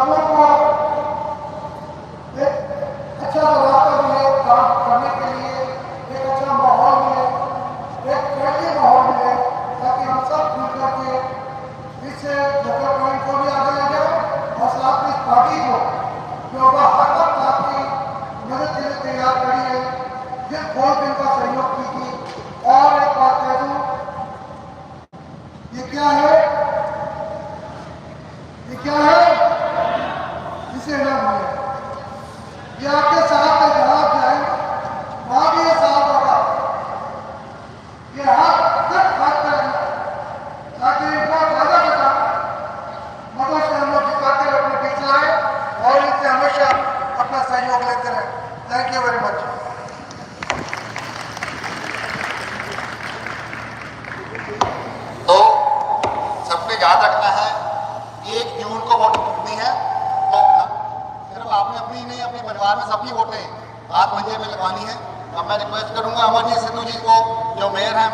আমরা याद रखना है एक जून को वोट गिरनी है। तो सिर्फ़ आपने अपनी नहीं, अपने परिवार में सबकी वोटें हाथ मंजे में लगवानी है। अब मैं रिक्वेस्ट करूँगा अमरजीत सिद्धू जी को, जो मेयर हैं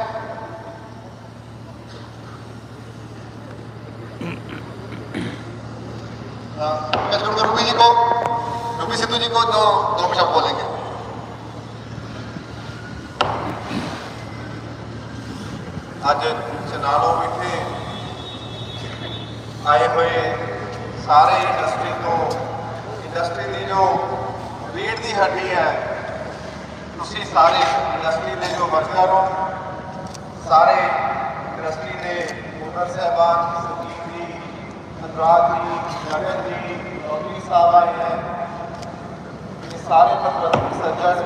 ਸੱਜਣ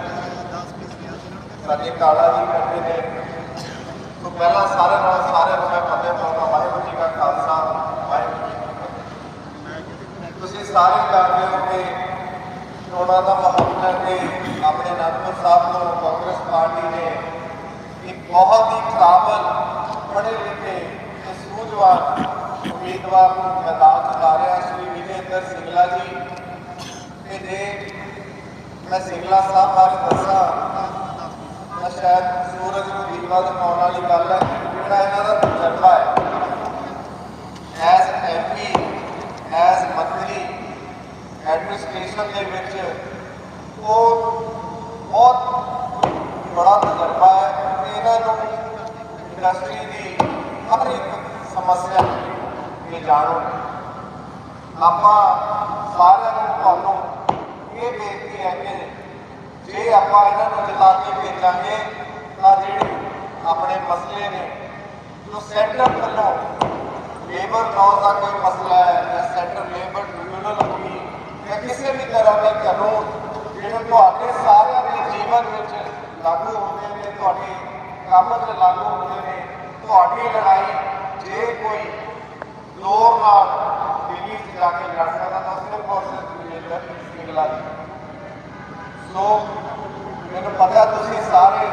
ਸਾਡੇ ਕਾਲਾ ਜੀ ਕਰਦੇ ਨੇ। ਤੋਂ ਪਹਿਲਾਂ ਸਾਰਿਆਂ ਨਾਲ ਸਾਰਿਆਂ ਨੂੰ ਮੈਂ ਫਤਿਹ ਵਾਹਿਗੁਰੂ ਜੀ ਕਾ ਖਾਲਸਾ, ਵਾਹਿਗੁਰੂ ਜੀ ਤੁਸੀਂ ਸਾਰੇ ਕਰਦੇ ਹੋ ਕਿ ਚੋਣਾਂ ਦਾ ਮਾਹੌਲ ਕਰਕੇ ਆਪਣੇ ਅਨੰਦਪੁਰ ਸਾਹਿਬ ਤੋਂ ਕਾਂਗਰਸ ਪਾਰਟੀ ਨੇ ਇੱਕ ਬਹੁਤ ਹੀ ਕਾਬਲ ਪੜ੍ਹੇ ਲਿਖੇ ਤੇ ਸੂਝਵਾਨ ਉਮੀਦਵਾਰ ਨੂੰ ਮੈਦਾਨ 'ਚ ਲਾ ਰਿਹਾ ਸ਼੍ਰੀ ਵਿਜੇਂਦਰ ਸਿੰਗਲਾ ਜੀ, ਤੇ ਜੇ ਮੈਂ ਸਿੰਗਲਾ ਸਾਹਿਬ ਬਾਰੇ ਦੱਸਾਂ। ਤਾਂ ਸ਼ਾਇਦ ਸੂਰਜ ਨੂੰ ਦੀਵਾ ਦਿਖਾਉਣ ਵਾਲੀ ਗੱਲ ਹੈ। ਜਿਹੜਾ ਇਹਨਾਂ ਦਾ ਤਜਰਬਾ ਹੈ। ਐਸ ਐਮਪੀ ਐਸ ਮੰਤਰੀ ਐਡਮਿਨਿਸਟ੍ਰੇਸ਼ਨ ਦੇ ਵਿੱਚ ਉਹ ਬਹੁਤ ਬੜਾ ਤਜਰਬਾ ਹੈ। ਤੇ ਇਹਨਾਂ ਨੂੰ ਇੰਡਸਟਰੀ ਦੀ ਹਰ ਇੱਕ ਸਮੱਸਿਆ ਇਹ ਜਾਣੋ। ਆਪਾਂ ਸਾਰਿਆਂ ਨੂੰ ਤੁਹਾਨੂੰ ਇਹ ਬੇਨਤੀ ਹੈ ਜੇ ਆਪਾਂ ਇਹਨਾਂ ਨੂੰ ਜਿਤਾ ਕੇ ਭੇਜਾਂਗੇ ਤਾਂ ਜਿਹੜੇ ਆਪਣੇ ਮਸਲੇ ਨੇ, ਜੋ ਸੈਂਟਰ ਵੱਲੋਂ ਲੇਬਰ ਲਾਅ ਦਾ ਕੋਈ ਮਸਲਾ ਹੈ ਜਾਂ ਸੈਂਟਰ ਲੇਬਰ ਟ੍ਰਿਬਿਊਨਲ ਹੋਈ ਜਾਂ ਕਿਸੇ ਵੀ ਤਰ੍ਹਾਂ ਦੇ ਕਾਨੂੰਨ ਜਿਹੜੇ ਤੁਹਾਡੇ ਸਾਰਿਆਂ ਦੇ ਜੀਵਨ ਵਿੱਚ ਲਾਗੂ ਹੁੰਦੇ ਨੇ, ਤੁਹਾਡੇ ਕੰਮ 'ਚ ਲਾਗੂ ਹੁੰਦੇ ਨੇ, ਤੁਹਾਡੀ ਲੜਾਈ ਜੇ ਕੋਈ ਜ਼ੋਰ ਨਾਲ ਦਿੱਲੀ 'ਚ ਜਾ ਕੇ ਲੜ ਸਕਦਾ ਤਾਂ ਸਿਰਫ ਔਰ ਸਿਰਫ ਵਿਜੇਂਦਰ ਸਿੰਗਲਾ ਜੀ ਸੋ ਮੈਨੂੰ ਪਤਾ ਤੁਸੀਂ ਸਾਰੇ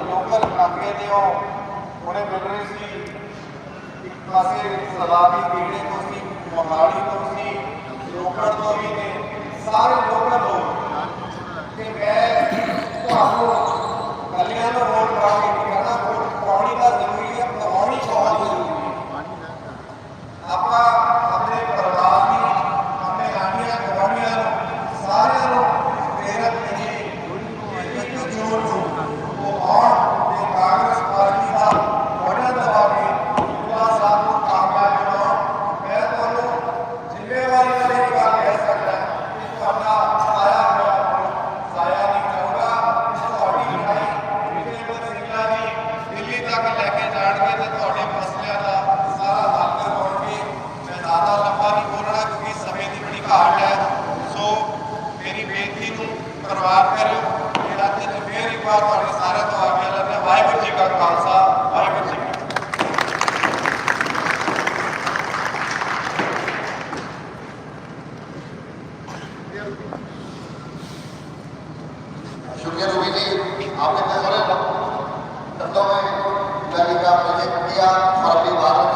ਲੋਕਲ ਇਲਾਕੇ ਦੇ ਹੋ, ਹੁਣੇ ਮਿਲ ਰਹੇ ਸੀ। ਇੱਕ ਪਾਸੇ ਸਲਾਮੀ ਕੀੜੇ ਤੋਂ ਸੀ, ਮੋਹਾਲੀ ਤੋਂ ਸੀ ਲੋਕੜ ਤੋਂ ਵੀ ਨੇ ਸਾਰੇ ਲੋਕਲ ਲੋਕ। ਤੇ ਮੈਂ ਤੁਹਾਨੂੰ शुक्रिया रूबी जी आपने इतने सारे शब्दों में जाने का प्रोजेक्ट किया और अपनी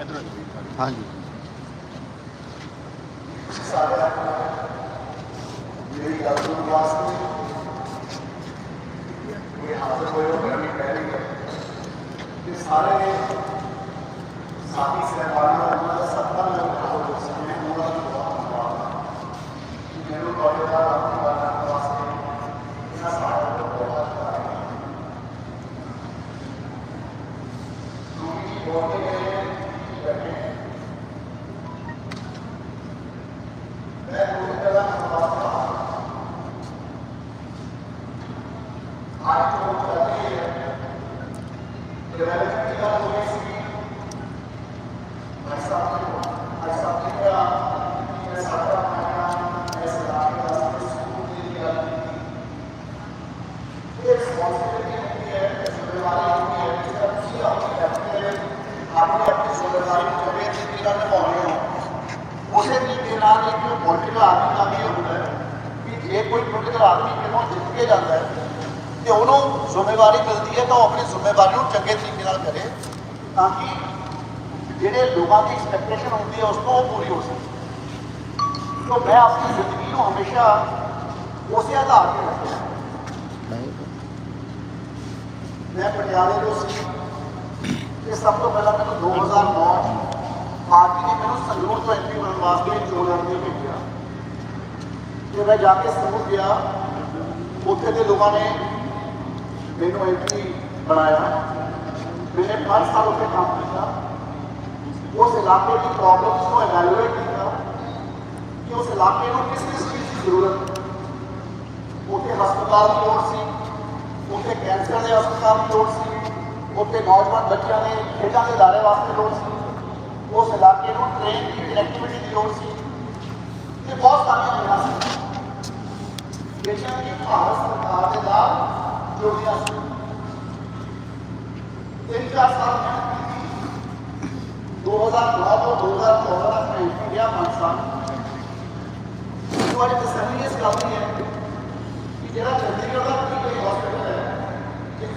ਹਾਂਜੀ ਤੁਸੀਂ ਸਾਰੇ ਮੇਰੀ ਗੱਲ ਸੁਣਨ ਵਾਸਤੇ ਇਹ ਹਾਜ਼ਰ ਹੋਏ ਹੋ ਵੀ ਪਹਿਲੀ ਹੈ ਕਿ ਸਾਰੇ ਨਾਲ ਨਿਭਾਉਂਦੇ ਹੋ ਉਸੇ ਤਰੀਕੇ ਨਾਲ ਇੱਕ ਪੋਲੀਟੀਕਲ ਆਦਮੀ ਦਾ ਵੀ ਇਹ ਹੁੰਦਾ ਹੈ ਕਿ ਜੇ ਕੋਈ ਪੋਲੀਟੀਕਲ ਆਦਮੀ ਕਿਤੋਂ ਜਿੱਤ ਕੇ ਜਾਂਦਾ ਹੈ ਤੇ ਉਹਨੂੰ ਜ਼ਿੰਮੇਵਾਰੀ ਮਿਲਦੀ ਹੈ ਤਾਂ ਉਹ ਆਪਣੀ ਜ਼ਿੰਮੇਵਾਰੀ ਨੂੰ ਚੰਗੇ ਤਰੀਕੇ ਨਾਲ ਕਰੇ ਤਾਂ ਕਿ ਜਿਹੜੇ ਲੋਕਾਂ ਦੀ ਐਕਸਪੈਕਟੇਸ਼ਨ ਹੁੰਦੀ ਹੈ ਉਸ ਤੋਂ ਉਹ ਪੂਰੀ ਹੋ ਸਕੇ ਤਾਂ ਮੈਂ ਆਪਣੀ ਜ਼ਿੰਦਗੀ ਨੂੰ ਹਮੇਸ਼ਾ ਉਸੇ ਆਧਾਰ ਤੇ ਰੱਖਿਆ ਮੈਂ ਪਟਿਆਲੇ ਤੋਂ ਸੀ ਤੇ ਸਭ ਤੋਂ ਪਹਿਲਾਂ ਮੈਨੂੰ 2009 ਚ ਪਾਰਟੀ ਨੇ ਮੈਨੂੰ ਸੰਗਰੂਰ ਤੋਂ ਐਮਪੀ ਬਣਨ ਵਾਸਤੇ ਚੋਣ ਲੜਨ ਲਈ ਭੇਜਿਆ। ਤੇ ਮੈਂ ਜਾ ਕੇ ਸੰਗਰੂਰ ਗਿਆ। ਉੱਥੇ ਦੇ ਲੋਕਾਂ ਨੇ ਮੈਨੂੰ ਐਮਪੀ ਬਣਾਇਆ। ਮੈਨੇ 5 ਸਾਲ ਉੱਥੇ ਕੰਮ ਕੀਤਾ। ਉਸ ਇਲਾਕੇ ਦੀ ਪ੍ਰੋਬਲਮਸ ਨੂੰ ਇਵੈਲੂਏਟ ਕੀਤਾ ਕਿ ਉਸ ਇਲਾਕੇ ਨੂੰ ਕਿਸ ਕਿਸ ਚੀਜ਼ ਦੀ ਜ਼ਰੂਰਤ ਉੱਥੇ ਹਸਪਤਾਲ ਦੀ ਲੋੜ ਸੀ। ਉੱਥੇ ਕੈਂਸਰ ਦੇ ਹਸਪਤਾਲ ਦੀ ਲੋੜ ਸੀ ਉੱਥੇ ਨੌਜਵਾਨ ਬੱਚਿਆਂ ਦੇ ਖੇਡਾਂ ਦੇ ਦਾਇਰੇ ਵਾਸਤੇ ਲੋੜ ਸੀ ਉਸ ਇਲਾਕੇ ਨੂੰ ਟ੍ਰੇਨ ਦੀ ਕਨੈਕਟੀਵਿਟੀ ਦੀ ਲੋੜ ਸੀ ਤੇ ਬਹੁਤ ਸਾਰੀਆਂ ਲੋੜਾਂ ਸੀ ਜਿਹੜੀਆਂ ਕਿ ਭਾਰਤ ਸਰਕਾਰ ਦੇ ਨਾਲ ਜੁੜੀਆਂ ਸੀ ਤਿੰਨ ਚਾਰ ਸਾਲ ਮਿਹਨਤ ਕੀਤੀ 2009 ਤੋਂ 2014 ਤੱਕ ਮੈਂ ਇੱਥੇ ਗਿਆ ਪੰਜ ਸਾਲ ਤੁਹਾਡੀ ਤਸੱਲੀ ਇਸ ਗੱਲ ਦੀ ਹੈ ਕਿ ਜਿਹੜਾ ਚੰਡੀਗੜ੍ਹ ਦਾ ਕੋਈ ਹਸਪੀਟਲ ਹੈ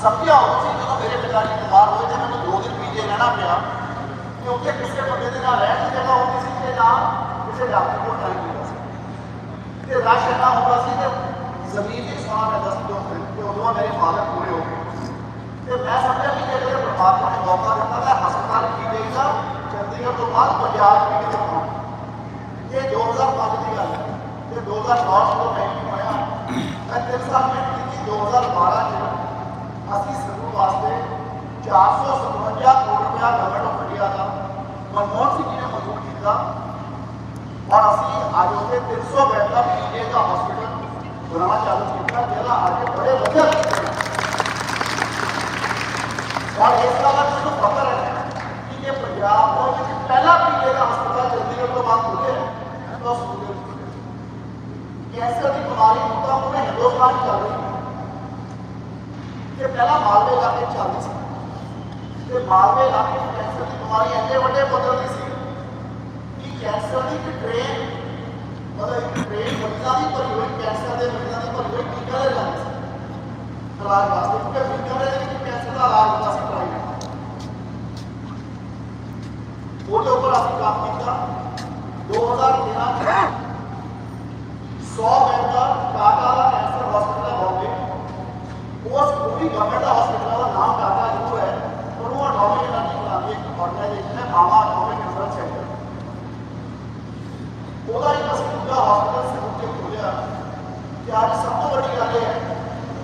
ਸਮਝਿਆ ਉਦੋਂ ਸੀ ਜਦੋਂ ਮੇਰੇ ਪਿਤਾ ਜੀ ਬਿਮਾਰ ਹੋਏ ਤੇ ਮੈਨੂੰ ਦੋ ਦਿਨ ਪੀਜੇ ਰਹਿਣਾ ਪਿਆ ਕਿ ਉੱਥੇ ਕਿਸੇ ਬੰਦੇ ਦੇ ਨਾਲ ਰਹਿਣ ਦੀ ਜਗ੍ਹਾ ਹੁੰਦੀ ਸੀ ਤੇ ਨਾਲ ਕਿਸੇ ਡਾਕਟਰ ਕੋਲ ਟਾਈਮ ਹੁੰਦਾ ਸੀ ਤੇ ਰਸ਼ ਇੰਨਾ ਹੁੰਦਾ ਸੀ ਤੇ ਜ਼ਮੀਨ ਦੀ ਸਵਾਲ ਪੈਂਦਾ ਸੀ ਦੋ ਤੇ ਉਦੋਂ ਮੇਰੇ ਫਾਦਰ ਪੂਰੇ ਹੋ ਗਏ ਤੇ ਮੈਂ ਸਮਝਿਆ ਕਿ ਜੇ ਮੇਰੇ ਪਰਮਾਤਮਾ ਨੇ ਮੌਕਾ ਦਿੱਤਾ ਮੈਂ ਹਸਪਤਾਲ ਕੀ ਦੇਗਾ ਚੰਡੀਗੜ੍ਹ ਤੋਂ ਬਾਅਦ ਪੰਜਾਬ ਵੀ ਕਿਤੇ ਪਾਉਂ ਇਹ 2005 ਦੀ ਗੱਲ ਹੈ ਤੇ 2009 ਚ ਜਦੋਂ ਮੈਂ ਵੀ ਹੋਇਆ ਮੈਂ ਤਿੰਨ ਸਾਲ ਮਿਹਨਤ ਕੀਤੀ 2012 ਚ ਅਸੀਂ ਸੰਗਰੂਰ ਵਾਸਤੇ 457 ਕਰੋੜ ਰੁਪਇਆ ਗਵਰਨਮੈਂਟ ਆਫ ਇੰਡੀਆ ਦਾ ਮਨਮੋਹਨ ਸਿੰਘ ਜੀ ਨੇ ਮਨਜ਼ੂਰ ਕੀਤਾ ਔਰ ਅਸੀਂ ਅੱਜ ਉੱਥੇ 300 ਬੈੱਡ ਦਾ ਪੀਏ ਦਾ ਹਸਪੀਟਲ ਬਣਾਉਣਾ ਚਾਲੂ ਕੀਤਾ ਜਿਹੜਾ ਅੱਜ ਬੜੇ ਵਧੀਆ ਤਰੀਕੇ ਨਾਲ ਔਰ ਇਸ ਗੱਲ ਦਾ ਮੈਨੂੰ ਪਤਾ ਹੈ ਕਿ ਇਹ ਪੰਜਾਬ ਤੋਂ ਵਿੱਚ ਪਹਿਲਾ ਪੀਏ ਦਾ ਹਸਪਤਾਲ ਚੰਡੀਗੜ੍ਹ ਤੋਂ ਬਾਅਦ ਖੁੱਲਿਆ ਹੈ ਤਾਂ ਸਕੂਲ ਕੈਂਸਰ ਦੀ ਬਿਮਾਰੀ ਨੂੰ ਤਾਂ ਪੂਰੇ ਹਿੰਦੁਸਤਾਨ 'ਚ ਚੱਲ ਰਹੀ ਹੈ ਕਿ ਪਹਿਲਾਂ ਮਾਲਵੇ ਇਲਾਕੇ 'ਚ ਚੱਲਦੀ ਸੀ ਤੇ ਮਾਲਵੇ ਇਲਾਕੇ 'ਚ ਕੈਂਸਰ ਦੀ ਬਿਮਾਰੀ ਇੰਨੇ ਵੱਡੇ ਪੱਧਰ ਦੀ ਸੀ ਕਿ ਕੈਂਸਰ ਦੀ ਇੱਕ ਟ੍ਰੇਨ ਮਤਲਬ ਇੱਕ ਟ੍ਰੇਨ ਮਰੀਜ਼ਾਂ ਦੀ ਭਰੀ ਹੋਈ ਕੈਂਸਰ ਦੇ ਮਰੀਜ਼ਾਂ ਦੀ ਭਰੀ ਹੋਈ ਟੀਕਾ ਦੇ ਜਾਂਦੀ ਸੀ ਇਲਾਜ ਵਾਸਤੇ ਕਿਉਂਕਿ ਟੀਕਾ ਦੇ ਵਿੱਚ ਕੈਂਸਰ ਦਾ ਇਲਾਜ ਹੁੰਦਾ ਸੀ ਪ੍ਰਾਈਵੇਟ ਉਹਦੇ ਉੱਪਰ ਅਸੀਂ ਕੰਮ ਕੀਤਾ 2013 ਚ 100 ਬੈੱਡ ਦਾ ਟਾਟਾ ਦਾ ਕੈਂਸਰ ਹਸਪੀਟਲ वो वो भी गवर्नमेंट हॉस्पिटल का नाम डाटा जो है और वो गवर्नमेंट का नहीं एक ऑर्गेनाइजेशन है, मामा गवर्नमेंट रिसर्च सेंटर ओदा एक पूरा हॉस्पिटल से मुझे बोलिया कि आज सबको तो बड़ी गल है।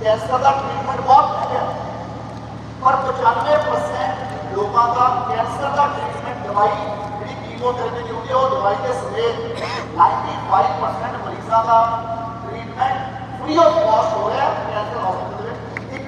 कैंसर का ट्रीटमेंट बहुत महँगा है। पर पचानवे परसेंट लोगों का कैंसर का ट्रीटमेंट दवाई जी कीमोथेरेपी होती है, वो दवाई के समेत नाइन्टी फाइव परसेंट मरीजों का ट्रीटमेंट फ्री ऑफ़ कॉस्ट हो रहा है, कैंसर हॉस्पिटल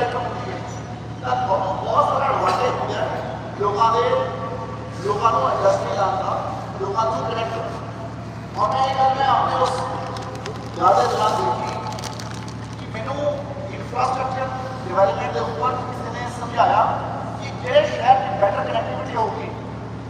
ਚੈੱਕ ਹੁੰਦੀ ਹੈ ਤਾਂ ਬਹੁਤ ਸਾਰਾ ਐਡਵਾਂਟੇਜ ਹੋ ਗਿਆ ਲੋਕਾਂ ਦੇ ਲੋਕਾਂ ਨੂੰ ਇੰਡਸਟਰੀ ਦਾ ਲੋਕਾਂ ਨੂੰ ਕਨੈਕਟ ਹੁਣ ਇਹ ਗੱਲ ਮੈਂ ਆਪਣੇ ਉਸ ਜ਼ਿਆਦਾ ਜਵਾਬ ਦਿੱਤੀ ਕਿ ਮੈਨੂੰ इंफ्रास्ट्रक्चर डेवलपमेंट के ऊपर किसी ने समझाया कि जे शहर की बेटर कनेक्टिविटी होगी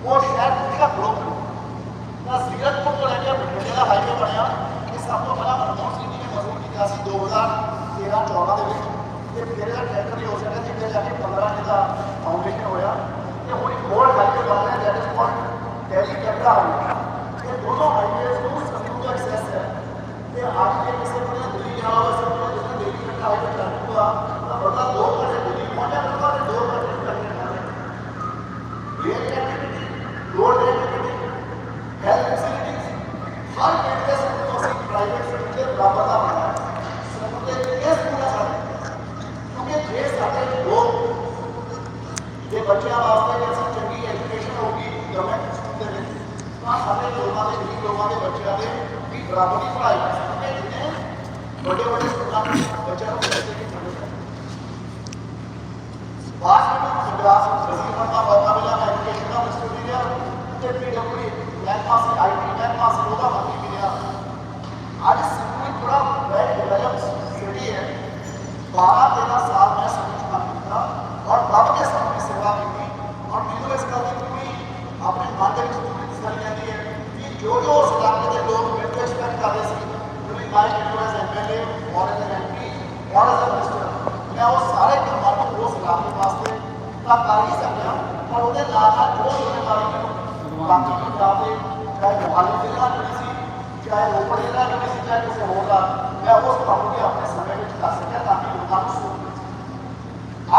वो शहर का ग्रो करेगा सीरतपुर को लेकर बठिंडे का हाईवे बनया ये सब तो पहला मनमोहन सिंह जी ने मंजूर किया दो हज़ार तेरह चौदह के ਦੇ ਵਿੱਚ ਟੈਂਡਰ ਨਹੀਂ ਹੋ ਸਕਿਆ ਸੀ ਜਾ ਕੇ 15 ਚ ਦਾ ਫਾਊਂਡੇਸ਼ਨ ਹੋਇਆ ਤੇ ਹੁਣ ਇੱਕ ਹੋਰ ਹਾਈਵੇ ਬਣ ਰਿਹਾ ਜੈਟ ਇਜ਼ ਕਾਲਡ ਦਿੱਲੀ ਕੈਪਟਾ ਹਾਈਵੇ ਇਹ ਦੋਨੋਂ ਹਾਈਵੇਜ਼ ਨੂੰ ਸੰਯੁਕਤ ਐਕਸੈਸ ਹੈ ਤੇ ਅੱਜ ਜੇ ਕਿਸੇ ਕੋਲ ਦਿੱਲੀ ਜਾਣਾ ਹੋਵੇ ਸਭ ਤੋਂ ਦਿੱਲੀ ਕੈਪਟਾ ਹਾਈਵੇ चाहे वो पढ़ेगा या किसी जगह से होगा मैं उस प्रभु के अपने समय में चुका सके ताकि लोगों को सुन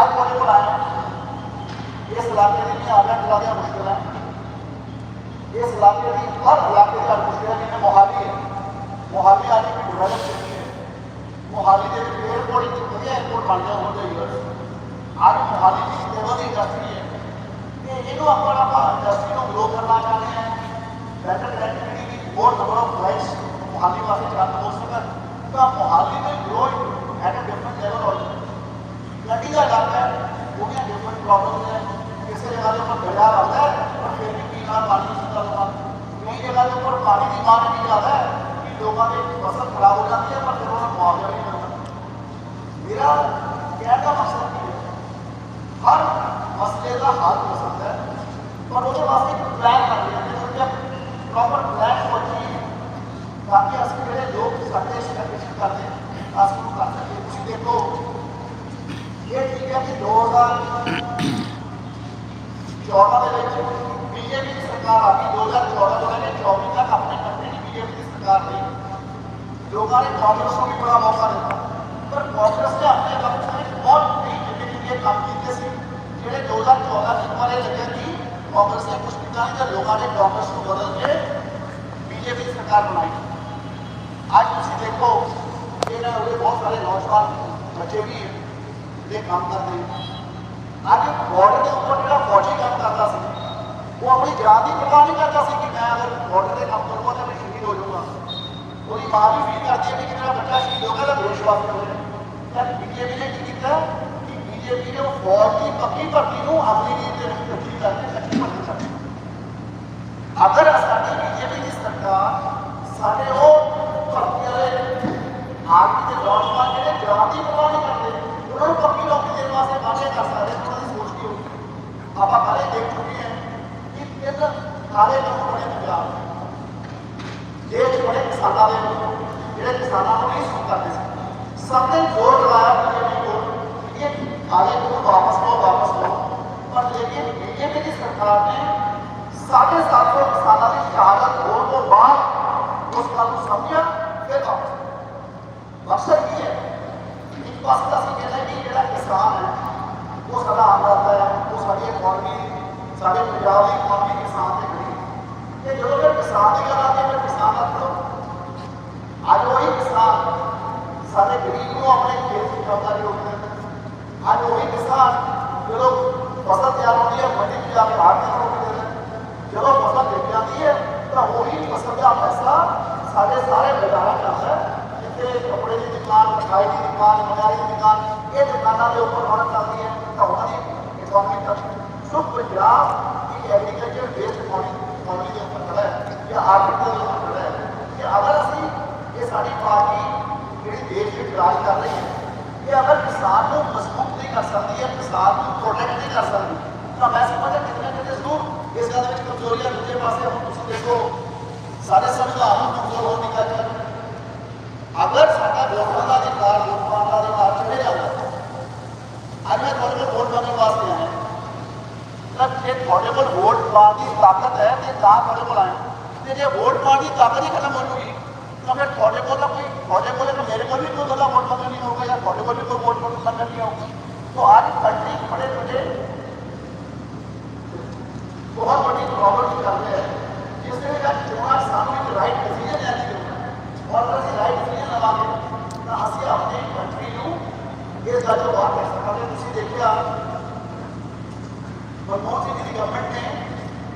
आज मुझे बुलाया ये सलाह देने की आगे बुला दिया मुश्किल है ये सलाह देने की हर इलाके का मुश्किल है जिन्हें मोहाली है मोहाली आने की बुराई चुकी है मोहाली के एयरपोर्ट इतनी बढ़िया एयरपोर्ट बन गया हो जाएगी आज मोहाली की सेवा दी जाती है ये इन्हों अपना इंडस्ट्री को ग्रो करना चाहते हैं। Better more number of flights to Mohali वाले रातभर सकर तो आप मोहाली में growing at a different level also नतीजा जाता है दुनिया different problems है। किसी जगह के ऊपर भैया आता है और फिर भी पीना पानी सुधर होगा कई जगह के ऊपर पानी की मार भी ज़्यादा है, कि लोगों की फ़सल खराब हो जाती है, पर फिर उन्हें मुआवजा नहीं मिलता। मेरा कहने का मकसद हर मसले का हल ਬੀਜੇਪੀ ਨੇ ਉਹ ਫੌਜ ਦੀ ਪੱਕੀ ਭਰਤੀ ਨੂੰ ਅਗਲੀ ਨੀਂਦ ਦੇ ਵਿੱਚ ਤਬਦੀਲ ਕਰਕੇ ਸੱਚੀ ਭਰਤੀ ਕਰ ਦਿੱਤੀ ਅਗਰ ਸਾਡੀ ਬੀਜੇਪੀ ਦੀ ਸਰਕਾਰ ਸਾਡੇ ਉਹ ਭਰਤੀ ਵਾਲੇ ਆਰਮੀ ਦੇ ਨੌਜਵਾਨ ਜਿਹੜੇ ਜਾਨ ਦੀ ਪਰਵਾਹ ਨਹੀਂ ਕਰਦੇ ਉਹਨਾਂ ਨੂੰ ਪੱਕੀ ਨੌਕਰੀ ਦੇਣ ਵਾਸਤੇ ਕਾਹਦੇ ਕਰ ਸਕਦੇ ਉਹਨਾਂ ਦੀ ਸੋਚ ਕੀ ਹੋਊਗੀ ਆਪਾਂ ਪਹਿਲੇ ਦੇਖ ਚੁੱਕੇ ਹਾਂ ਕਿ ਤਿੰਨ ਕਾਲੇ ਕਾਨੂੰਨ ਬਣੇ ਪੰਜਾਬ ਵਿੱਚ। ਦੇਸ਼ 'ਚ ਬੜੇ ਕਿਸਾਨਾਂ ਦੇ ਜਿਹੜੇ ਕਿਸਾਨਾਂ ਨੂੰ ਨਹੀਂ ਸੁਣ ਕਰਦੇ ਸੀ ਸਭ ਨੇ ਜ਼ੋਰ ਲਗਾਇਆ आए तो वापस लो वापस लो पर लेकिन ये मेरी सरकार ने साढ़े सात सौ साल की शहादत होने के बाद उस कानून समझा? फिर वापस मकसद ये है कि पास का सीखे नहीं कि जरा किसान है, वो सदा आ जाता है, वो सारी इकॉनमी साढ़े पंजाब की इकॉनमी किसान ने खड़ी ये जो अगर किसान ही कराते हैं किसान का पाने की ताकत है तो तां बड़े मुलायम ते वोट पाने की ताकत ही खत्म हो जाएगी। तो फिर थोड़े को कोई, थोड़े को मेरे को भी कोई मतलब वोट पसंद नहीं होगा, या थोड़े को भी कोई वोट पसंद नहीं होगा। तो आज कंट्री बड़े छोटे बहुत बड़ी प्रॉब्लम निकालते हैं। सामने राइट डिसीज़न है और राइट डिसीज़न लगा ना हँसी कंट्री को जो बात है। तो देखिए आप मनमोहन सिंह जी की गवर्नमेंट ने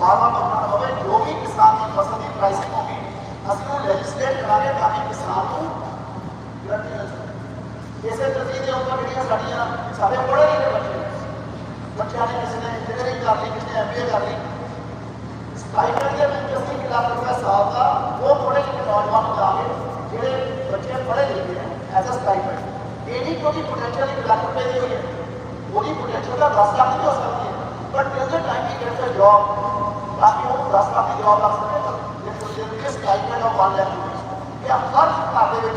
बार बार करना ना पवे जो भी किसान की फसल की प्राइसिंग होगी असली वो लेजिस्लेट कराने ताकि किसान को गारंटी मिल सके ਇਸੇ ਤਰ੍ਹਾਂ ਦੇ ਉੱਪਰ ਜਿਹੜੀਆਂ ਸਾਡੀਆਂ ਸਾਡੇ ਪੜ੍ਹੇ ਲਿਖੇ ਬੱਚੇ ਨੇ। ਬੱਚਿਆਂ ਨੇ ਕਿਸੇ ਨੇ ਇੰਜੀਨੀਅਰਿੰਗ ਕਰ ਲਈ ਕਿਸੇ ਨੇ ਐਮਬੀਏ ਕਰ ਲਈ ਸਟਾਈਪੈਂਡ ਦੇ ਵਿੱਚ ਅਸੀਂ ਇੱਕ ਲੱਖ ਰੁਪਏ ਸਾਲ ਦਾ ਉਹ ਪੜ੍ਹੇ ਲਿਖੇ ਨੌਜਵਾਨ ਨੂੰ ਜਾ ਕੇ ਜਿਹੜੇ ਬੱਚੇ ਪੜ੍ਹੇ ਲਿਖੇ ਹੈ ਐਜ਼ ਅ ਸਟਾਈਪੈਂਡ ਇਹ ਨਹੀਂ ਕਿ ਉਹਦੀ ਪੋਟੈਂਸ਼ੀਅਲ ਇੱਕ ਲੱਖ ਰੁਪਏ ਦੀ ਹੋਈ ਹੈ ਉਹਦੀ ਪੋਟੈਂਸ਼ੀਅਲ ਤਾਂ 10 ਲੱਖ ਦੀ ਹੋ ਸਕਦੀ ਹੈ but till the time he gets a job ਤਾਂ ਕਿ ਉਹ 10 ਲੱਖ ਦੀ ਜੌਬ ਲੱਗ ਸਕੇ ਤਾਂ ਜੇ ਤੁਸੀਂ ਸਟਾਈਪੈਂਡ ਆਫ 1 ਲੱਖ ਰੁਪਏ ਇਹ ਹਰ ਘਰ ਦੇ ਵਿੱਚ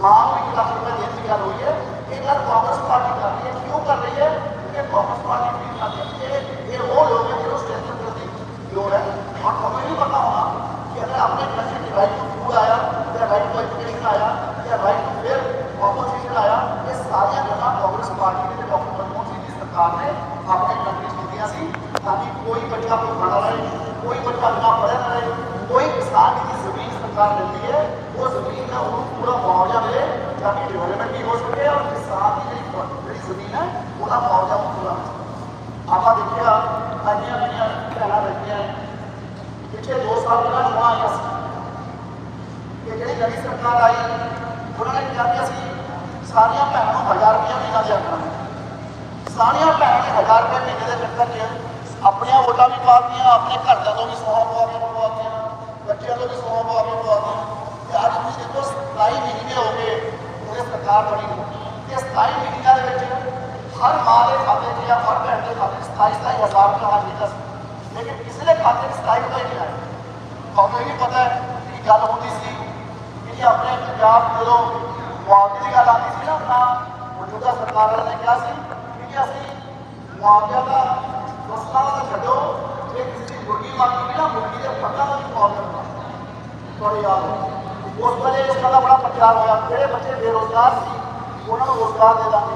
ਮਾਂ ਨੂੰ ਇੱਕ ਲੱਖ ਰੁਪਏ ਦੇਣ ਦੀ ਗੱਲ ਹੋਈ ਹੈ ਇਹ ਗੱਲ ਕਾਂਗਰਸ ਪਾਰਟੀ ਕਰ ਰਹੀ ਹੈ ਕਿਉਂ ਕਰ ਰਹੀ ਹੈ ਕਿਉਂਕਿ ਕਾਂਗਰਸ ਪਾਰਟੀ ਫੀਲ ਕਰਦੀ ਹੈ ਕਿ ਇਹ ਉਹ ਲੋਕ ਹੈ ਜਿਹਨੂੰ ਸਟੇਸ਼ਨ ਕਰਨ ਦੀ ਲੋੜ ਹੈ ਔਰ ਤੁਹਾਨੂੰ ਇਹ ਵੀ ਪਤਾ ਹੋਣਾ ਕਿ ਅਗਰ ਆਪਣੇ country the right to food ਆਇਆ ਜਾਂ ਰਾਈਟ ਟੂ ਐਜੂਕੇਸ਼ਨ ਆਇਆ ਜਾਂ ਰਾਈਟ ਟੂ ਫੇਅਰ ਆਪੋਜੀਸ਼ਨ ਆਇਆ ਇਹ ਸਾਰੀਆਂ ਗੱਲਾਂ ਕਾਂਗਰਸ ਪਾਰਟੀ ਦੇ ਤੇ ਡਾਕਟਰ ਮਨਮੋਹਨ ਸਿੰਘ ਦੀ ਸਰਕਾਰ ਨੇ ਆਪਣੇ ਕੰਟਰੀ 'ਚ ਕੀਤੀਆਂ ਸੀ कर लेती है वो जमीन है उनको पूरा मुआवजा मिले ताकि डेवलपमेंट भी हो सके और किसान की ਜਿਹੜੀ ਜ਼ਮੀਨ ਹੈ, ਉਹਦਾ ਮੁਆਵਜ਼ਾ ਪੂਰਾ ਆਪਾਂ ਦੇਖਿਆ ਅੰਨੀਆਂ ਦੁਨੀਆਂ ਕਹਿਣਾ ਲੱਗੀਆਂ ਪਿਛਲੇ 2 ਸਾਲ ਪਹਿਲਾਂ ਨਵਾਂ ਆਇਆ ਸੀ। ਕਿ ਜਿਹੜੀ ਨਵੀਂ ਸਰਕਾਰ ਆਈ, ਉਹਨਾਂ ਨੇ ਕਿਹਾ ਕਿ ਅਸੀਂ ਸਾਰੀਆਂ ਭੈਣਾਂ ਨੂੰ 1000 ਰੁਪਏ ਮਹੀਨਾ ਦਿਆ ਕਰਾਂਗੇ। ਸਾਰੀਆਂ ਭੈਣਾਂ ਨੇ 1000 ਰੁਪਏ ਮਹੀਨੇ ਦੇ ਚੱਕਰ 'ਚ ਆਪਣੀਆਂ ਵੋਟਾਂ ਵੀ ਪਾਉਂਦੀਆਂ ਆਪਣੇ ਘਰ ਤੋਂ ਵੀ ਸੌਂ ਸਰਕਾਰ ਬਣੀ ਨੂੰ ਤੇ 27 ਮਹੀਨਿਆਂ ਦੇ ਵਿੱਚ ਹਰ ਮਾਂ ਦੇ ਖਾਤੇ 'ਚ ਜਾਂ ਹਰ ਭੈਣ ਦੇ ਖਾਤੇ 'ਚ 27 27 ਹਜ਼ਾਰ ਰੁਪਏ ਆਉਣਾ ਚਾਹੀਦਾ ਸੀ ਲੇਕਿਨ ਕਿਸੇ ਦੇ ਖਾਤੇ 'ਚ 27 ਰੁਪਏ ਨਹੀਂ ਆਏ ਤੁਹਾਨੂੰ ਇਹ ਵੀ ਪਤਾ ਹੈ ਕਿ ਗੱਲ ਹੁੰਦੀ ਸੀ ਕਿ ਜੀ ਆਪਣੇ ਪੰਜਾਬ ਜਦੋਂ ਮੁਆਵਜ਼ੇ ਦੀ ਗੱਲ ਆਉਂਦੀ ਸੀ ਨਾ ਤਾਂ ਮੌਜੂਦਾ ਸਰਕਾਰ ਵਾਲਿਆਂ ਨੇ ਕਿਹਾ ਸੀ ਕਿ ਜੀ ਅਸੀਂ ਮੁਆਵਜ਼ਾ ਦਾ ਫਸਲਾਂ ਦਾ ਤਾਂ ਛੱਡੋ ਜੇ ਕਿਸੇ ਦੀ ਮੁਰਗੀ ਮੰਗੀ ਵੀ ਨਾ ਮੁਰਗੀ ਦੇ ਪੱਟਾਂ ਦਾ ਵੀ ਮੁਆਵਜ਼ਾ ਦੇਣਾ ਤੁਹਾਡੇ ਯਾਦ ਹੋ ਉਸ ਵੇਲੇ ਇਸ ਗੱਲ ਦਾ ਬੜਾ ਪ੍ਰਚਾਰ ਹੋਇਆ। ਜਿਹੜੇ ਬੱਚੇ ਬੇਰੋਜ਼ਗਾਰ ਸੀ, ਉਹਨਾਂ ਨੂੰ ਰੋਜ਼ਗਾਰ ਦੇ ਦਾਂਗੇ,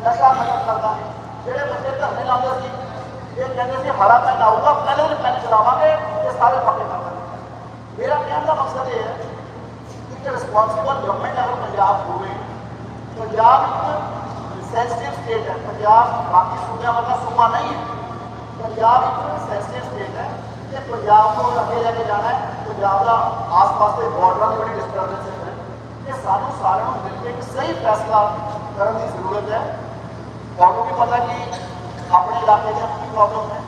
ਨਸ਼ਾ ਖਤਮ ਕਰ ਦਾਂਗੇ। ਜਿਹੜੇ ਬੱਚੇ ਧਰਨੇ ਲਾਉਂਦੇ ਸੀ, ਇਹ ਕਹਿੰਦੇ ਸੀ, ਹਰਾ ਪੈਨ ਆਊਗਾ ਪਹਿਲੇ ਉਹਨੇ ਪੈਨ ਚਲਾਵਾਂਗੇ ਇਹ ਸਾਰੇ ਪੱਕੇ ਕਰ ਦਾਂਗੇ। ਮੇਰਾ ਕਹਿਣ ਦਾ ਮਕਸਦ ਇਹ ਹੈ ਕਿ ਇੱਕ ਰਿਸਪੌਂਸਿਬਲ ਗਵਰਨਮੈਂਟ ਅਗਰ ਪੰਜਾਬ ਹੋਵੇ। ਪੰਜਾਬ ਇੱਕ ਸੈਂਸਿਟਿਵ ਸਟੇਟ ਹੈ। ਪੰਜਾਬ ਬਾਕੀ ਸੂਬਿਆਂ ਵਰਗਾ ਸੂਬਾ ਨਹੀਂ ਹੈ। ਪੰਜਾਬ ਇੱਕ ਸੈਂਸਿਟਿਵ ਸਟੇਟ ਹੈ ਤੇ ਪੰਜਾਬ ਨੂੰ ਅੱਗੇ ਲੈ ਕੇ ਜਾਣਾ ਹੈ। ਪੰਜਾਬ ਦਾ ਆਸ-ਪਾਸ ਦੇ ਬਾਰਡਰਾਂ ਦੇ ਬੜੀ ਡਿਸਟਰਬੈਂਸ ਹੈ। ਤੇ ਸਾਨੂੰ ਸਾਰਿਆਂ ਨੂੰ ਮਿਲ ਕੇ ਇੱਕ ਸਹੀ ਫੈਸਲਾ ਕਰਨ ਦੀ ਜ਼ਰੂਰਤ ਹੈ। ਤੁਹਾਨੂੰ ਵੀ ਪਤਾ ਕਿ ਆਪਣੇ ਇਲਾਕੇ 'ਚ ਕੀ ਪ੍ਰੋਬਲਮ ਹੈ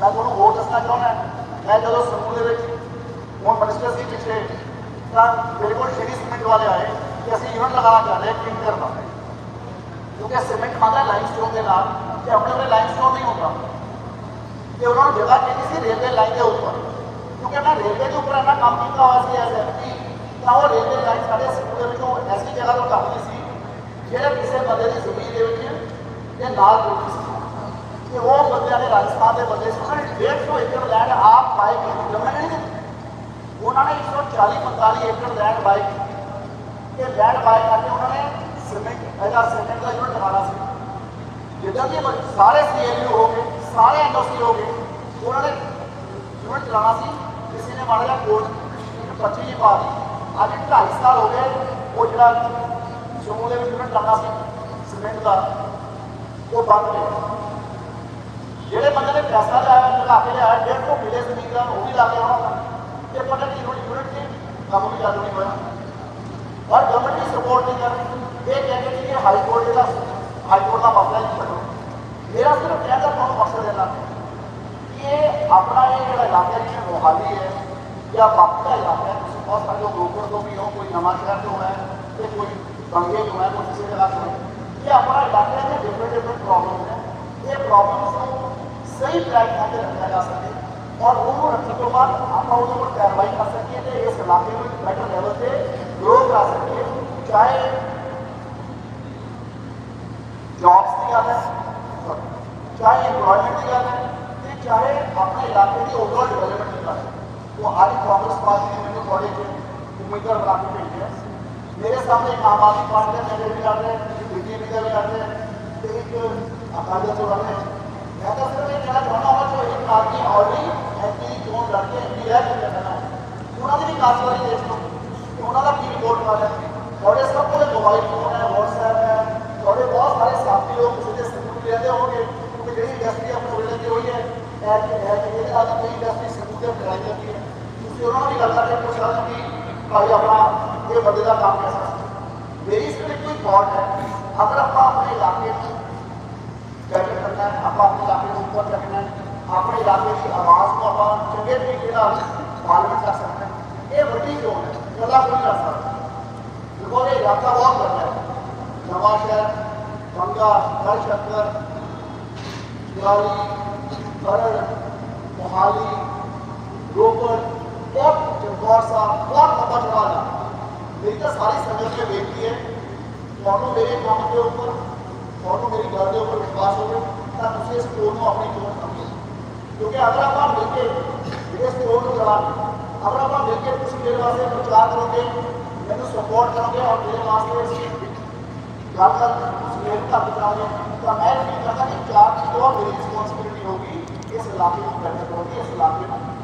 ਮੈਂ ਤੁਹਾਨੂੰ ਹੋਰ ਦੱਸਣਾ ਚਾਹੁੰਦਾ ਮੈਂ ਜਦੋਂ ਸਮੂਹ ਦੇ ਵਿੱਚ ਹੁਣ ਮਿਨਿਸਟਰ ਸੀ ਪਿੱਛੇ ਤਾਂ ਮੇਰੇ ਕੋਲ ਸ਼੍ਰੀ ਸੀਮੈਂਟ ਵਾਲੇ ਆਏ ਕਿ ਅਸੀਂ ਯੂਨਿਟ ਲਗਾਉਣਾ ਚਾਹੁੰਦੇ ਹਾਂ ਕਲਿੰਕਰ ਦਾ। ਕਿਉਂਕਿ ਸੀਮੈਂਟ ਖਾਂਦਾ ਲਾਈਮਸਟੋਨ ਦੇ ਨਾਲ ਤੇ ਆਪਣੇ ਕੋਲ ਲਾਈਮਸਟੋਨ ਨਹੀਂ ਹੁੰਦਾ। ਤੇ ਉਹਨਾਂ ਨੂੰ ਜਗ੍ਹਾ ਚਾਹੀਦੀ ਸੀ ਰੇਲਵੇ ਲਾਈਨ ਦੇ ਉੱਪਰ। ਕਿਉਂਕਿ ਮੈਂ ਰੇਲਵੇ ਦੇ ਉੱਪਰ ਇੰਨਾ ਕੰਮ ਕੀਤਾ ਹੋਇਆ ਸੀ ਐਜ਼ ਐਮਪੀ ਤਾਂ ਉਹ ਰੇਲਵੇ ਲਾਈਨ ਸਾਡੇ ਸਕੂਲ ਦੇ ਵਿੱਚੋਂ ਐਸੀ ਜਗ੍ਹਾ ਤੋਂ ਕੰਮ ਸੀ, ਜਿਹੜਾ ਕਿਸੇ ਬੰਦੇ ਦੀ ਜ਼ਮੀਨ ਦੇ ਵਿੱਚ ਇਹ ਨਾਲ ਰੁਕੀ ਸੀ। ਤੇ ਉਹ ਬੰਦਿਆਂ ਨੇ ਰਾਜਸਥਾਨ ਦੇ ਬੰਦੇ ਸੀ, ਉਹਨਾਂ ਨੇ 150 ਏਕੜ ਲੈਂਡ ਆਪ ਬਾਈ ਕੀਤੀ ਗਵਰਨਮੈਂਟ ਨਹੀਂ ਦਿੱਤੀ। ਉਹਨਾਂ ਨੇ 140 45 ਏਕੜ ਲੈਂਡ ਬਾਈ ਕੀਤੀ। ਤੇ ਲੈਂਡ ਬਾਈ ਕਰਕੇ ਉਹਨਾਂ ਨੇ ਸੀਮੈਂਟ ਇਹਦਾ ਸੀਮੈਂਟ ਦਾ ਯੂਨਿਟ ਲਗਾਉਣਾ ਸੀ। ਜਿੱਦਾਂ ਕਿ ਬ- ਸਾਰੇ ਸੀਐਲਯੂ ਹੋ ਗਏ, ਸਾਰੇ ਐਨਓਸੀ ਹੋ ਗਏ, ਉਹਨਾਂ ਨੇ ਯੂਨਿਟ ਚਲਾਉਣਾ ਸੀ। ਕਿਸੇ ਨੇ ਮਾੜਾ ਜਿਹਾ ਕੋਡ 25 ਜੀ ਪਾ ਅੱਜ 2.5 ਸਾਲ ਹੋ ਗਏ, ਉਹ ਜਿਹੜਾ ਸਮੂਹ ਦੇ ਵਿੱਚ ਯੂਨਿਟ ਲਾਉਣਾ ਸੀ, ਸੀਮੈਂਟ ਦਾ, ਉਹ ਬੰਦ ਹੋ ਜਿਹੜੇ ਬੰਦੇ ਨੇ ਪੈਸਾ ਲਾਇਆ ਲਗਾ ਕੇ ਲਿਆਇਆ, ਡੇਢ ਮਿਲੇ ਜ਼ਮੀਨ ਦਾ, ਉਹ ਵੀ ਲਾ ਕੇ ਆਉਣਾ। ਤੇ ਪਤਾ ਨਹੀਂ ਯੂਨਿਟ ਯੂਨਿਟ ਤੇ ਕੰਮ ਵੀ ਚਾਲੂ ਨਹੀਂ ਹੋਇਆ। ਔਰ ਗਵਰਨਮੈਂਟ ਦੀ ਸਪੋਰਟ ਨਹੀਂ ਕਰ ਰਹੀ। ਇਹ ਕਹਿੰਦੇ ਕਿ ਹਾਈ ਕੋਰਟ ਜਿਹੜਾ ਹਾਈ ਕੋਰਟ ਦਾ ਮਸਲਾ ਹੀ ਛੱਡੋ। ਮੇਰਾ ਸਿਰਫ ਕਹਿਣ ਦਾ ਤੁਹਾਨੂੰ ਮਕਸਦ ਇਹਨਾਂ ਕਿ ਇਹ ਆਪਣਾ ਇਹ ਜਿਹੜਾ ਇਲਾਕਾ मोहाली है, या बाकी का इलाका है उसमें बहुत सारे लोग रोकड़ तो भी हो, कोई नमाजगार जो है, या कोई दंगे जो है, कोई किसी जगह से हो, ये हमारा इलाका में डिफरेंट डिफरेंट प्रॉब्लम है। ये प्रॉब्लम्स को सही ट्रैक आगे रखा जा सके, और उनको रखने के बाद आप लोगों पर कार्रवाई कर सकिए इस इलाके में बेटर लेवल पे ग्रोथ आ सके, चाहे जॉब्स की गल है, चाहे एम्प्लॉयमेंट की गल है चाहे अपने इलाके की ओवरऑल डेवलपमेंट ਚਾਹੇ ਆਪਣੇ ਇਲਾਕੇ ਦੀ ਓਵਰਆਲ ਡਿਵੈਲਪਮੈਂਟ ਦੀ ਗੱਲ ਹੈ ਉਹ ਅੱਜ ਕਾਂਗਰਸ ਪਾਰਟੀ ਨੇ ਮੈਨੂੰ ਤੁਹਾਡੇ ਚ ਉਮੀਦਵਾਰ ਬਣਾ ਕੇ ਭੇਜਿਆ ਮੇਰੇ ਸਾਹਮਣੇ ਇੱਕ ਆਮ ਆਦਮੀ ਪਾਰਟੀ ਦੇ ਨੇੜੇ ਵੀ ਲੜ ਰਹੇ ਬੀਜੇਪੀ ਦੇ ਵੀ ਲੜ ਰਹੇ ਤੇ ਇੱਕ ਅਕਾਲੀ ਦਲ ਤੋਂ ਲੜ ਰਹੇ ਮੈਂ ਤਾਂ ਸਿਰਫ ਇਹ ਕਹਿਣਾ ਚਾਹੁੰਦਾ ਹਾਂ ਕਿ ਇੱਕ ਆਦਮੀ ਆਲਰੇਡੀ ਐਮਪੀ ਦੀ ਚੋਣ ਲੜ ਕੇ ਐਮਪੀ ਰਹਿ ਚੁੱਕਿਆ ਹੈ ਉਹਨਾਂ ਦੀ ਵੀ ਕਾਰਜਕਾਰੀ ਦੇਖ ਲਓ ਕਿ ਉਹਨਾਂ ਦਾ ਕੀ ਰਿਪੋਰਟ ਕਰ ਹੈ ਤੁਹਾਡੇ ਸਭ ਕੋਲ ਮੋਬਾਈਲ ਫੋਨ ਹੈ WhatsApp ਹੈ ਤੁਹਾਡੇ ਬਹੁਤ ਸਾਰੇ ਸਾਥੀ ਲੋਕ ਕਿਸੇ ਦੇ ਸਬੂਤ ਲੈਂਦੇ ਹੋਣਗੇ ਕਿ ਜਿਹੜੀ ਇੰਡਸਟਰੀ ਆਪਣੇ ਕੋਲ ਲੱਗੀ ਹੋਈ ਹੈ ਇਹ ਕਿ ਹੈ ਕਿ ਇਹਦੇ ਨਾਲ ਕੋਈ ਇੰਡਸਟਰੀ उनसे पढ़ाइयाँ की उससे उन्होंने लगा के पूछा कि भाई अपना ये बदला काम कैसा मेरी इस पर कोई थॉट है अगर आप अपने इलाके की बेटर करना है आप अपने इलाके को ऊपर रखना है अपने इलाके की आवाज़ को आप चंगे तरीके पालन कर सकते हैं ये बड़ी जोड़ है। गला कोई कर सकता बिकॉज़ ये इलाका बहुत बड़ा है नवा शहर गंगा हर शक्कर शिवाली करड़ मोहाली ਨਵਾਂ ਸ਼ਹਿਰ ਬੰਗਾ ਗੜ ਸ਼ੱਕਰ ਦਿਵਾਲੀ ਖਰੜ ਮੋਹਾਲੀ ਰੋਪੜ ਬਹੁਤ ਚਮਕੌਰ ਸਾਹਿਬ ਬਹੁਤ ਲੰਬਾ ਚੌੜਾ ਹੈ ਮੇਰੀ ਤਾਂ ਸਾਰੀ ਸੰਗਤ ਨੇ ਬੇਨਤੀ ਹੈ ਤੁਹਾਨੂੰ ਮੇਰੇ ਕੰਮ ਦੇ ਉੱਪਰ ਤੁਹਾਨੂੰ ਮੇਰੀ ਗੱਲ ਦੇ ਉੱਪਰ ਵਿਸ਼ਵਾਸ ਹੋਵੇ ਤਾਂ ਤੁਸੀਂ ਇਸ ਕੋਲ ਨੂੰ ਆਪਣੀ ਚੋਣ ਸਮਝੋ ਕਿਉਂਕਿ ਅਗਰ ਆਪਾਂ ਮਿਲ ਕੇ ਇਸ ਕੋਲ ਨੂੰ ਚਲਾ ਅਗਰ ਆਪਾਂ ਮਿਲ ਕੇ ਤੁਸੀਂ ਮੇਰੇ ਵਾਸਤੇ ਪ੍ਰਚਾਰ ਕਰੋਗੇ ਮੈਨੂੰ ਸਪੋਰਟ ਕਰੋਗੇ ਔਰ ਮੇਰੇ ਵਾਸਤੇ ਗੱਲ ਕਰ ਤੁਸੀਂ ਮੇਰੇ ਤੱਕ ਜਾਓਗੇ ਤਾਂ ਮੈਂ ਵੀ ਕਰਦਾ ਕਿ ਚਾਰ ਚੀਜ਼ और मेरी रिस्पॉन्सिबिलिटी होगी इस इलाके को बेहतर करोगे इस इलाके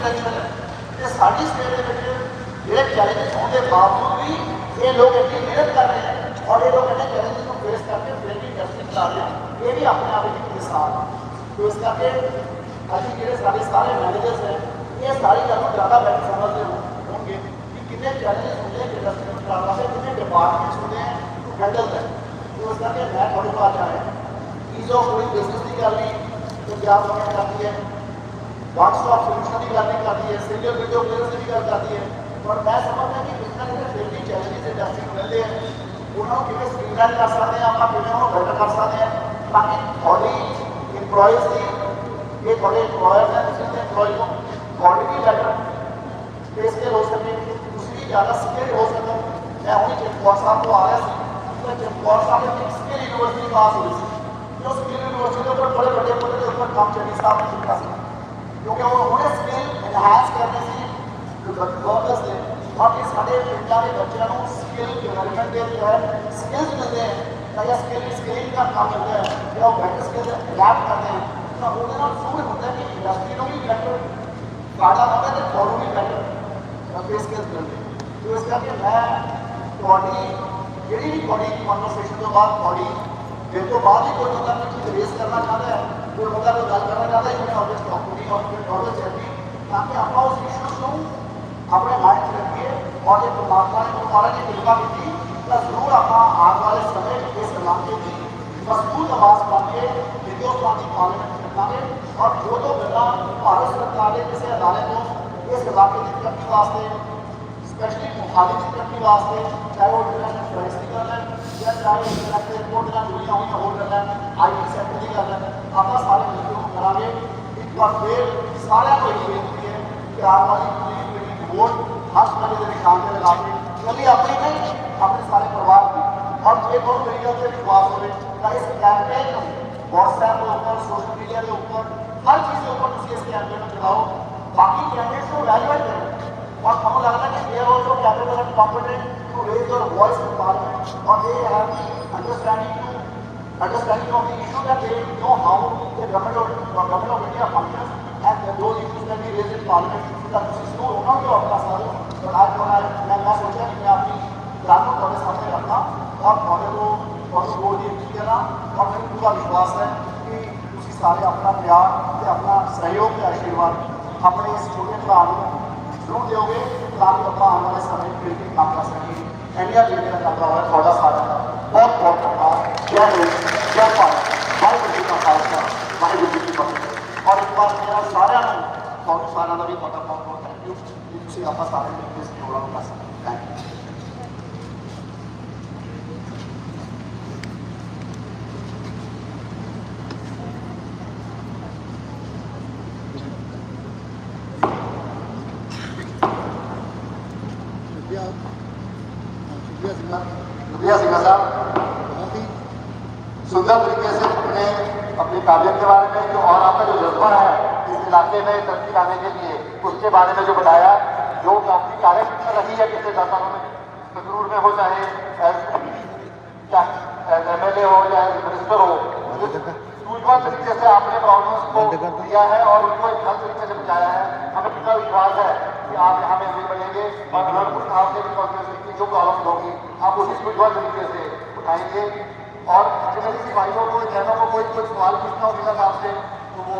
ਦਾ ਕੀ ਕੀ ਪੋਟੈਂਸ਼ੀਅਲ ਹੈ ਤੇ ਸਾਡੀ ਸਟੇਟ ਦੇ ਵਿੱਚ ਜਿਹੜੇ ਚੈਲੰਜਸ ਹੋਣ ਦੇ ਬਾਵਜੂਦ ਵੀ ਇਹ ਲੋਕ ਇੰਨੀ ਮਿਹਨਤ ਕਰ ਰਹੇ ਹੈ ਔਰ ਇਹ ਲੋਕ ਇਹਨਾਂ ਚੈਲੰਜਸ ਨੂੰ ਫੇਸ ਕਰਕੇ ਫਿਰ ਵੀ ਇੰਡਸਟਰੀ ਚਲਾ ਰਹੇ ਹਨ ਇਹ ਵੀ ਆਪਣੇ ਆਪ ਵਿੱਚ ਇੱਕ ਮਿਸਾਲ ਹੈ ਤੇ ਇਸ ਕਰਕੇ ਅਸੀਂ ਜਿਹੜੇ ਸਾਡੇ ਸਾਰੇ ਮੈਨੇਜਰਸ ਹੈ ਇਹ ਸਾਰੀ ਗੱਲ ਨੂੰ ਜ਼ਿਆਦਾ ਬੈਟਰ ਸਮਝਦੇ ਹੋ- ਹੋਣਗੇ ਕਿ ਕਿੰਨੇ ਚੈਲੰਜਸ ਹੁੰਦੇ ਨੇ ਇੰਡਸਟਰੀ ਨੂੰ ਚਲਾਉਣ ਵਾਸਤੇ ਕਿੰਨੇ ਡਿਪਾਰਟਮੈਂਟਸ ਹੁੰਦੇ ਹੈ ਹੈਂਡਲ ਕਰ ਤੇ ਉਸ ਕਰਕੇ ਮੈਂ ਤੁਹਾਡੇ ਪਾਸ ਆਇਆ ਈਜ਼ ਆਫ ਡੂਇੰਗ ਬਿਜ਼ਨਸ ਦੀ ਗੱਲ ਨਹੀਂ ਪੰਜਾਬ ਗਵਰਨਮੈਂਟ ਕਰਦੀ ਹੈ वन स्टॉप सोल्यूशन भी कर दिखाती है सिंगल विंडो क्लियरेंस भी कर दिखाती है। और मैं समझता कि जितना जितने फिर चैलेंजेस इंडस्ट्री को मिलते हैं। उन्होंने किमें स्ट्रीमलाइन कर सकते हैं आप किमें उन्होंने बेटर कर सकते हैं। ताकि थोड़ी इंप्लॉयज की, ये थोड़े इंप्लॉयर्स हैं उसमें इंप्लॉय तो को थोड़ी बेटर पे स्केल हो सके उसकी ज़्यादा स्केल हो सके मैं हूँ चिमकौर साहब को आ रहा है। चिमकौर साहब ने स्किल यूनिवर्सिटी पास हुई थी जो स्किल यूनिवर्सिटी के ऊपर बड़े बड़े बड़े ऊपर काम चली साहब ने सीखा ਕਿਉਂਕਿ ਉਹ ਉਹਨੇ ਸਕਿੱਲ ਐਨਹਾਂਸ ਕਰਦੇ ਸੀ ਗਵਰਨਰਸ ਦੇ ਬਾਕੀ ਸਾਡੇ ਪਿੰਡਾਂ ਦੇ ਬੱਚਿਆਂ ਨੂੰ ਸਕਿੱਲ ਡਿਵੈਲਪਮੈਂਟ ਦੇ ਜੋ ਹੈ। ਸਕਿੱਲ ਮਿਲਦੇ ਹੈ ਤਾਂ ਇਹ ਸਕਿੱਲ ਸਕਿਲਿੰਗ ਦਾ ਕੰਮ ਮਿਲਦਾ ਹੈ, ਜੇ ਉਹ ਬੈਟਰ ਸਕਿੱਲ ਅਡਾਪਟ ਕਰਦੇ ਹਨ ਤਾਂ ਉਹਦੇ ਨਾਲ ਜ਼ਰੂਰ ਹੁੰਦਾ ਕਿ ਇੰਡਸਟਰੀ ਨੂੰ ਵੀ ਬੈਟਰ ਫਾਇਦਾ ਮਤਲਬ ਹੈ ਤੁਹਾਨੂੰ ਵੀ ਬੈਟਰ ਫੇਸ ਸਕਿੱਲ ਮਿਲਦੇ ਤੋ ਇਸ ਕਰਕੇ ਮੈਂ ਤੁਹਾਡੀ, ਜਿਹੜੀ ਵੀ ਤੁਹਾਡੀ ਕਨਵਰਸੇਸ਼ਨ ਤੋਂ ਬਾਅਦ ਤੁਹਾਡੀ ਫਿਰ ਤੋਂ ਬਾਅਦ ਹੀ ਕੋਈ ਬੰਦਾ ਕੁਝ ਰੇਸ ਕਰਨਾ ਚਾਹੁੰਦਾ ਹੈ जो करना चाहता है इन्हें ऑलवेज टॉक टू मी अपने माइंड में ने तुम्हारा ये तो ज़रूर अपना आने मज़बूत आवाज़ पाइए हिंदुस्तानी पार्लियामेंट सरकार और जो तो बेटा भारत सरकार ने जैसे अदालतों इस इलाके की तरक्की वास्ते स्पेशली मोहाली की तरक्की वास्ते, चाहे वो इंटरनेशनल फ्लाइट्स की गल है या चाहे इंटरनेशनल एयरपोर्ट का दुनिया हुई होल्ड कर आई टी सेक्टर की कर लें ਆਪਾਂ ਸਾਰੇ ਮਿਲ ਕੇ ਉਹ ਕਰਾਂਗੇ ਇੱਕ ਵਾਰ ਫੇਰ ਸਾਰਿਆਂ ਨੂੰ ਇਹ ਬੇਨਤੀ ਹੈ ਕਿ ਆਉਣ ਵਾਲੀ ਪੂਰੀ ਪੀੜ੍ਹੀ ਵੋਟ ਹਰ ਸਮੇਂ ਦੇ ਨਿਸ਼ਾਨ ਤੇ ਲਗਾ ਕੇ ਕੱਲੀ ਆਪਣੀ ਨਹੀਂ ਆਪਣੇ ਸਾਰੇ ਪਰਿਵਾਰ ਦੀ ਔਰ ਜੇ ਤੁਹਾਨੂੰ ਮੇਰੀ ਗੱਲ ਤੇ ਵਿਸ਼ਵਾਸ ਹੋਵੇ ਤਾਂ ਇਸ ਕੈਂਪੇਨ ਨੂੰ WhatsApp ਦੇ ਉੱਪਰ ਸੋਸ਼ਲ ਮੀਡੀਆ ਦੇ ਉੱਪਰ ਹਰ ਚੀਜ਼ ਦੇ ਉੱਪਰ ਤੁਸੀਂ ਇਸ ਕੈਂਪੇਨ ਨੂੰ ਚਲਾਓ ਬਾਕੀ ਕੈਂਡੀਡੇਟਸ ਨੂੰ ਵੈਲਿਊਏਟ ਕਰੋ और हमें लग रहा है कि they are also capable and competent to raise their voice in parliament or they have the understanding of the issue that they know how the government of, government of India functions and those issues can be raised in parliament. इसका कुछ issue होना भी आपका सारे और आज जो है मैं मैं सोच रहा कि मैं आपकी ग्रामीण और सामने रखा और मॉडल को और जोड़ दिए देना और मुझे पूरा विश्वास है कि उसकी सारे अपना प्यार या अपना सहयोग या आशीर्वाद अपने इस छोटे भरा को ज़रूर दोगे ताकि अपना आने वाले समय में काम कर सकें इंडिया लेकर का थोड़ा सारा बहुत बहुत ਜੈ ਹਿੰਦ ਜੈ ਭਾਰਤ ਵਾਹਿਗੁਰੂ ਜੀ ਕਾ ਖਾਲਸਾ ਵਾਹਿਗੁਰੂ ਜੀ ਕੀ ਫਤਿਹ ਔਰ ਇੱਕ ਵਾਰ ਮੇਰਾ ਸਾਰਿਆਂ ਨੂੰ ਤੁਹਾਨੂੰ ਸਾਰਿਆਂ ਦਾ ਵੀ ਬਹੁਤ ਬਹੁਤ ਥੈਂਕ ਯੂ ਤੁਸੀਂ ਆਪਾਂ ਸਾਰੇ ਮਿਲ ਕੇ ਇਸ ਪ੍ਰੋਗਰਾਮ ਕਰ ਸਕਦੇ में तरक्की लाने के लिए। उसके बारे में जो बताया जो काफ़ी कार्य रही है पिछले दस सालों में संगरूर में हो चाहे एम एल ए हो या मिनिस्टर हो सूझबूझ तरीके से आपने प्रॉब्लम्स को दिया है और उनको एक हल तरीके से बचाया है। हमें पूरा विश्वास है कि आप यहाँ में भी बनेंगे और नरपुर साहब से भी कॉन्फ्रेंस की जो प्रॉब्लम होगी आप उसी सूझबूझ तरीके से उठाएँगे। और मेरी भाइयों को बहनों को कोई कोई सवाल पूछना हो बिना आपसे तो वो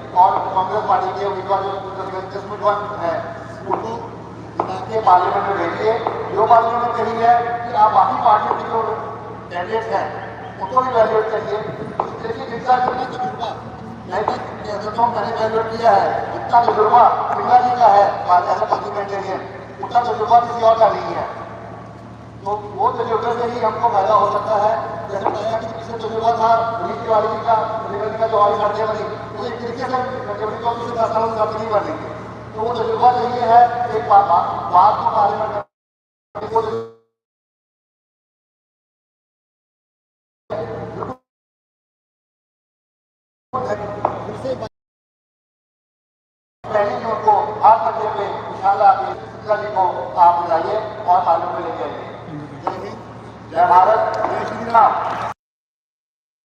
और कांग्रेस पार्टी के उम्मीदवार जो सिंह है उनको इलाके पार्लियामेंट में भेजिए जो पार्लियामेंट में कही है कि आप बाकी पार्टियों के जो कैंडिडेट हैं, उनको भी वैल्यूएट करिए। देखिए जिनका जितना तजुर्बा तो मैंने वैल्यूएट किया है, जितना तजुर्बा सिंगा जी का है पार्लियामेंटेरियन उतना तजुर्बा किसी और का नहीं है। तो वो तजुर्बे से ही हमको फ़ायदा हो सकता है। जैसे बताया कि किसी तजुर्बा था, पुलिस की वाली का निगल का जो हमारी सड़कें बनी, वो एक तरीके से कंट्रीब्यूट को किसी दस सालों से नहीं रही तो वो तजुर्बा चाहिए है, एक बात बात को पार्लियामेंट वो पहले उनको जी को आप बुलाइए और पार्लियामेंट में लेके आइए। जय हिंद जय भारत जय श्री राम।